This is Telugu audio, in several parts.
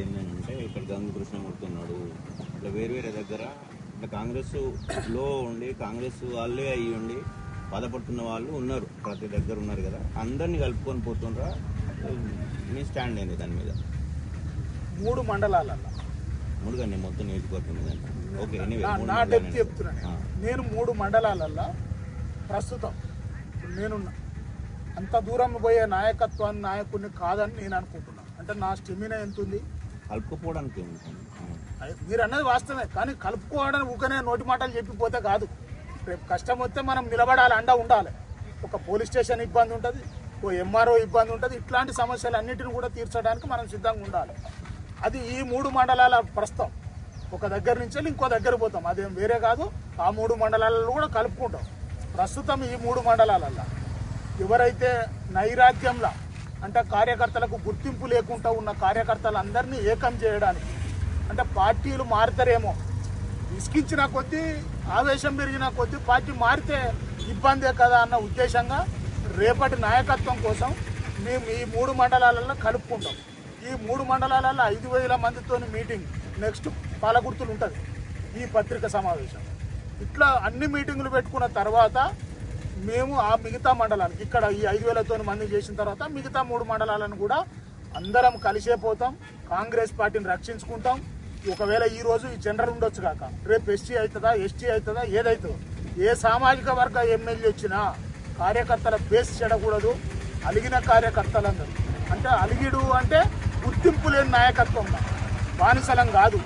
ఒకటి ఏంటంటే ఇక్కడ గంగు కృష్ణమూర్తి ఉన్నాడు. ఇట్లా వేరు వేరే దగ్గర ఇట్లా కాంగ్రెస్లో ఉండి కాంగ్రెస్ వాళ్ళే అయ్యి ఉండి బాధపడుతున్న వాళ్ళు ఉన్నారు. ప్రతి దగ్గర ఉన్నారు కదా. అందరినీ కలుపుకొని పోతుండ్రా. మీ స్టాండ్ ఏంది దాని మీద? మూడు మండలాలలో. మూడుగా నేను మొత్తం నియోజకవర్గం మీద ఓకే నా- మూడు మండలాలు డెప్త్. చెప్తున్నాను. నేను మూడు మండలాలల్లో ప్రస్తుతం నేనున్నా. అంత దూరం పోయే నాయకత్వాన్ని నాయకుడిని కాదని నేను అనుకుంటున్నాను అంటే నా స్టెమినా ఎంత ఉంది కలుపుకోవడానికి ఏముంటుంది? మీరు అన్నది వాస్తవమే కానీ కలుపుకోవడం ఊకనే నోటి మాటలు చెప్పిపోతే కాదు. రేపు కష్టం వస్తే మనం నిలబడాలి అండ ఉండాలి. ఒక పోలీస్ స్టేషన్ ఇబ్బంది ఉంటుంది ఓ ఎంఆర్ఓ ఇబ్బంది ఉంటుంది ఇట్లాంటి సమస్యలు అన్నిటిని కూడా తీర్చడానికి మనం సిద్ధంగా ఉండాలి. అది ఈ మూడు మండలాల ప్రస్తుతం. ఒక దగ్గర నుంచి వెళ్ళి ఇంకో దగ్గర పోతాం. అదేం వేరే కాదు ఆ మూడు మండలాలలో కూడా కలుపుకుంటాం. ప్రస్తుతం ఈ మూడు మండలాలల్లో. ఎవరైతే నైరాజ్యంలో అంటే కార్యకర్తలకు గుర్తింపు లేకుండా ఉన్న కార్యకర్తలందరినీ ఏకం చేయడానికి. అంటే పార్టీలు మారుతారేమో. విసిగించిన కొద్దీ ఆవేశం పెరిగిన కొద్దీ పార్టీ మారితే ఇబ్బందే కదా అన్న ఉద్దేశంగా రేపటి నాయకత్వం కోసం మేము ఈ మూడు మండలాలలో కలుపుకుంటాం. ఈ మూడు మండలాలలో ఐదు వేల మందితో మీటింగ్ నెక్స్ట్ పాలగుర్తులు ఉంటుంది. ఈ పత్రిక సమావేశం. ఇట్లా అన్ని మీటింగులు పెట్టుకున్న తర్వాత మేము ఆ మిగతా మండలానికి ఇక్కడ ఈ ఐదు వేలతో మంది చేసిన తర్వాత మిగతా మూడు మండలాలను కూడా అందరం కలిసే పోతాం కాంగ్రెస్ పార్టీని రక్షించుకుంటాం. ఒకవేళ ఈ రోజు ఈ జనరల్ ఉండొచ్చు కాక రేపు ఎస్టీ అవుతుందా ఎస్టీ అవుతుందా ఏదైతుందో ఏ సామాజిక వర్గ ఎమ్మెల్యే వచ్చినా కార్యకర్తల బేస్ చెడకూడదు అలిగిన కార్యకర్తలందరూ. అంటే అలిగిడు అంటే గుర్తింపు లేని నాయకత్వం బానిసలం కాదు.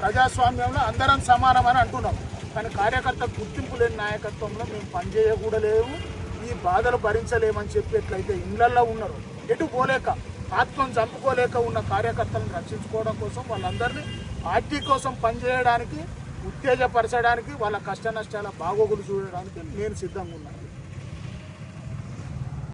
ప్రజాస్వామ్యంలో అందరం సమానం అని అంటున్నాం. కానీ కార్యకర్త గుర్తింపు లేని నాయకత్వంలో మేము పనిచేయకూడలేము ఈ బాధలు భరించలేమని చెప్పి ఎట్లయితే ఇళ్ళల్లో ఉన్నారు ఎటు పోలేక ఆత్మను చంపుకోలేక ఉన్న కార్యకర్తలను రక్షించుకోవడం కోసం వాళ్ళందరినీ పార్టీ కోసం పనిచేయడానికి ఉత్తేజపరచడానికి వాళ్ళ కష్ట నష్టాల బాగోగులు చూడడానికి నేను సిద్ధంగా ఉన్నాను.